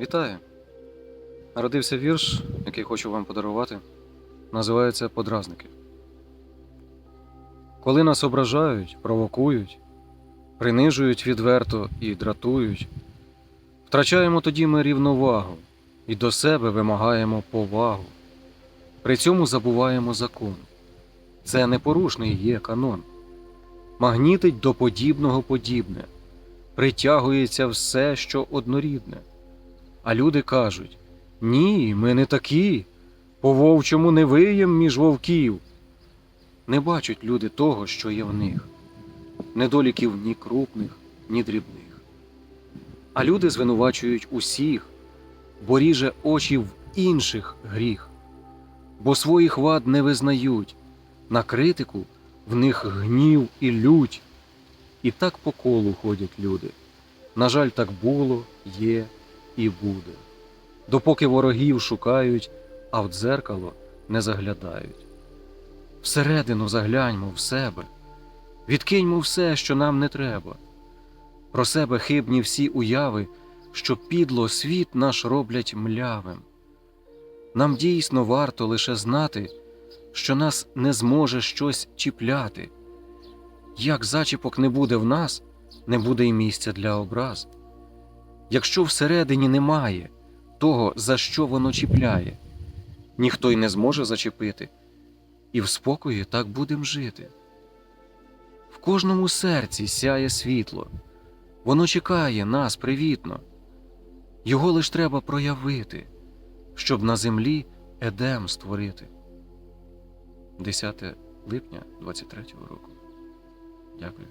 Вітаю! Народився вірш, який хочу вам подарувати. Називається Подразники. Коли нас ображають, провокують, принижують відверто і дратують, втрачаємо тоді ми рівновагу і до себе вимагаємо повагу. При цьому забуваємо закон. Це непорушний є канон. Магнітить до подібного подібне, притягується все, що однорідне. А люди кажуть: ні, ми не такі, по вовчому не виєм між вовків. Не бачать люди того, що є в них, недоліків ні крупних, ні дрібних. А люди звинувачують усіх, бо ріже очі в інших гріх, бо своїх вад не визнають, на критику в них гнів і лють. І так по колу ходять люди. На жаль, так було, є і буде. Допоки ворогів шукають, а в дзеркало не заглядають. Всередину загляньмо в себе, відкиньмо все, що нам не треба. Про себе хибні всі уяви, що підло світ наш роблять млявим. Нам дійсно варто лише знати, що нас не зможе щось чіпляти. Як зачіпок не буде в нас, не буде й місця для образ. Якщо всередині немає того, за що воно чіпляє, ніхто й не зможе зачепити, і в спокої так будем жити. В кожному серці сяє світло, воно чекає нас привітно, його лиш треба проявити, щоб на землі едем створити. 10 липня 23-го року. Дякую.